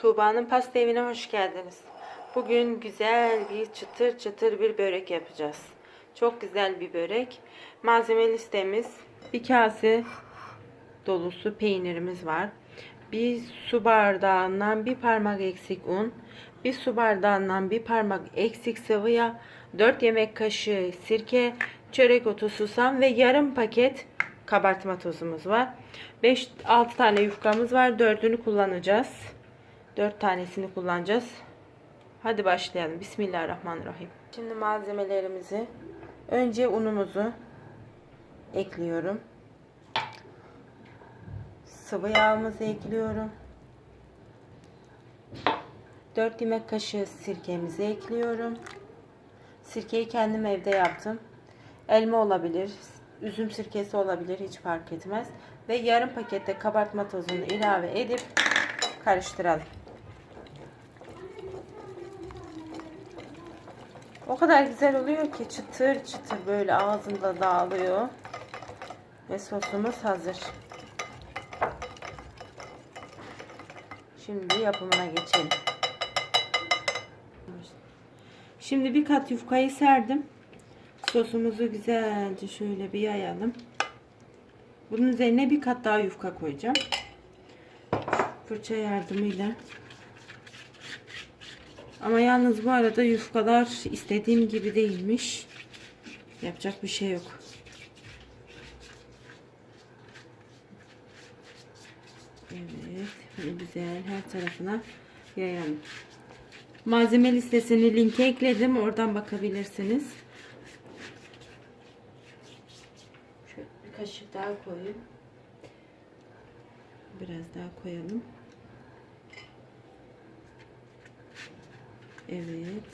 Tuğba'nın pasta evine hoş geldiniz. Bugün güzel bir çıtır çıtır bir börek yapacağız. Çok güzel bir börek. Malzeme listemiz bir kase dolusu peynirimiz var. Bir su bardağından bir parmak eksik un, bir su bardağından bir parmak eksik sıvı yağ, 4 yemek kaşığı sirke, çörek otu, susam ve yarım paket kabartma tozumuz var. 5-6 tane yufkamız var. 4'ünü kullanacağız. 4 tanesini kullanacağız. Hadi başlayalım. Bismillahirrahmanirrahim. Şimdi malzemelerimizi önce unumuzu ekliyorum. Sıvı yağımızı ekliyorum. 4 yemek kaşığı sirkemizi ekliyorum. Sirkeyi kendim evde yaptım. Elma olabilir, üzüm sirkesi olabilir hiç fark etmez. Ve yarım pakette kabartma tozunu ilave edip karıştıralım. O kadar güzel oluyor ki çıtır çıtır böyle ağzında dağılıyor. Ve sosumuz hazır. Şimdi yapımına geçelim. Şimdi bir kat yufkayı serdim. Sosumuzu güzelce şöyle bir yayalım. Bunun üzerine bir kat daha yufka koyacağım. Fırça yardımıyla. Ama yalnız bu arada yufkalar istediğim gibi değilmiş. Yapacak bir şey yok. Evet. Böyle güzel her tarafına yayalım. Malzeme listesini linke ekledim. Oradan bakabilirsiniz. Şöyle bir kaşık daha koyayım. Biraz daha koyalım. Evet.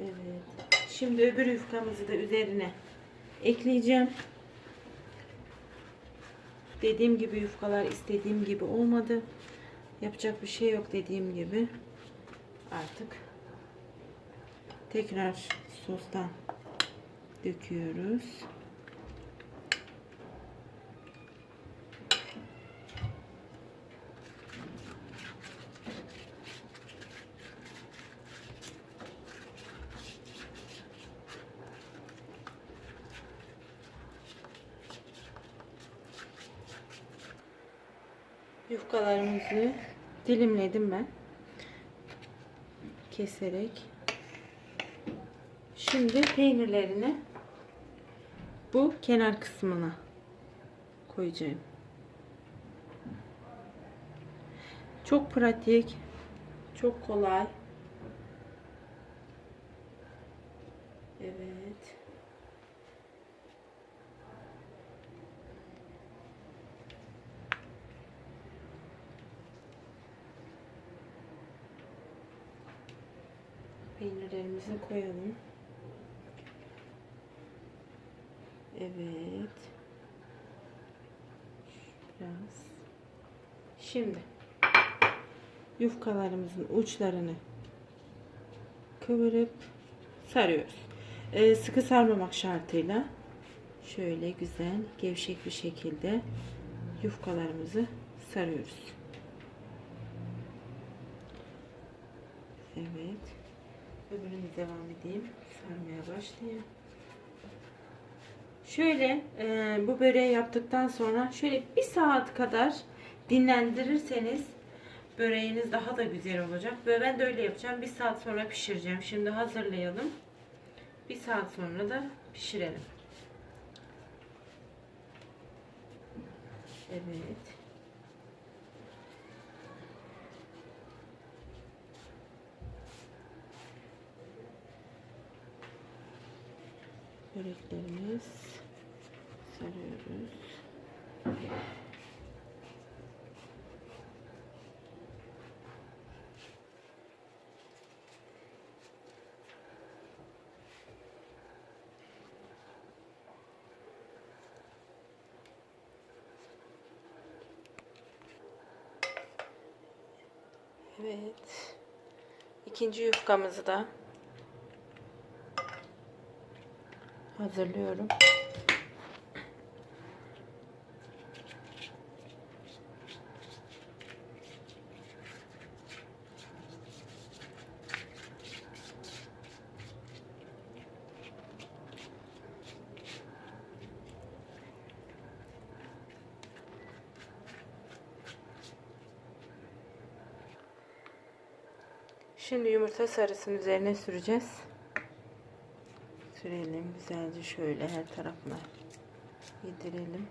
Evet. Şimdi öbür yufkamızı da üzerine ekleyeceğim. Dediğim gibi yufkalar istediğim gibi olmadı. Yapacak bir şey yok dediğim gibi. Artık tekrar sostan döküyoruz. Yufkalarımızı dilimledim ben. Keserek. Şimdi peynirlerini bu kenar kısmına koyacağım. Çok pratik, çok kolay. Evet. Peynirlerimizi koyalım. Evet. Biraz. Şimdi yufkalarımızın uçlarını kıvırıp sarıyoruz. Ee, sıkı sarmamak şartıyla şöyle güzel gevşek bir şekilde yufkalarımızı sarıyoruz. Evet. Öbürünü devam edeyim. Sarmaya başlayayım. Şöyle e, bu böreği yaptıktan sonra şöyle bir saat kadar dinlendirirseniz böreğiniz daha da güzel olacak. Ve ben de öyle yapacağım. Bir saat sonra pişireceğim. Şimdi hazırlayalım. Bir saat sonra da pişirelim. Evet. Böreklerimiz sarıyoruz. Evet. İkinci yufkamızı da hazırlıyorum. Şimdi yumurta sarısını üzerine süreceğiz. Sürelim güzelce şöyle her tarafına yedirelim.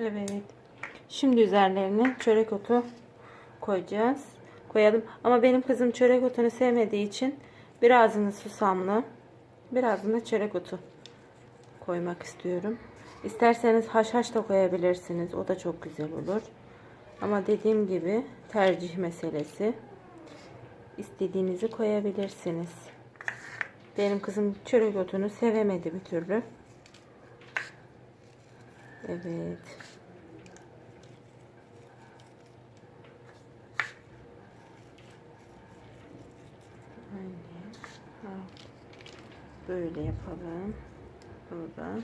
Evet. Şimdi üzerlerine çörek otu koyacağız. Koyalım. Ama benim kızım çörek otunu sevmediği için birazını susamlı, birazını çörek otu koymak istiyorum. İsterseniz haşhaş da koyabilirsiniz. O da çok güzel olur. Ama dediğim gibi tercih meselesi. İstediğinizi koyabilirsiniz. Benim kızım çörek otunu sevemedi bir türlü. Evet. Böyle yapalım. Burada.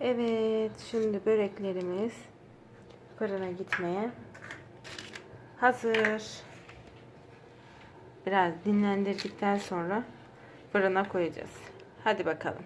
Evet. Şimdi böreklerimiz fırına gitmeye hazır. Biraz dinlendirdikten sonra fırına koyacağız. Hadi bakalım.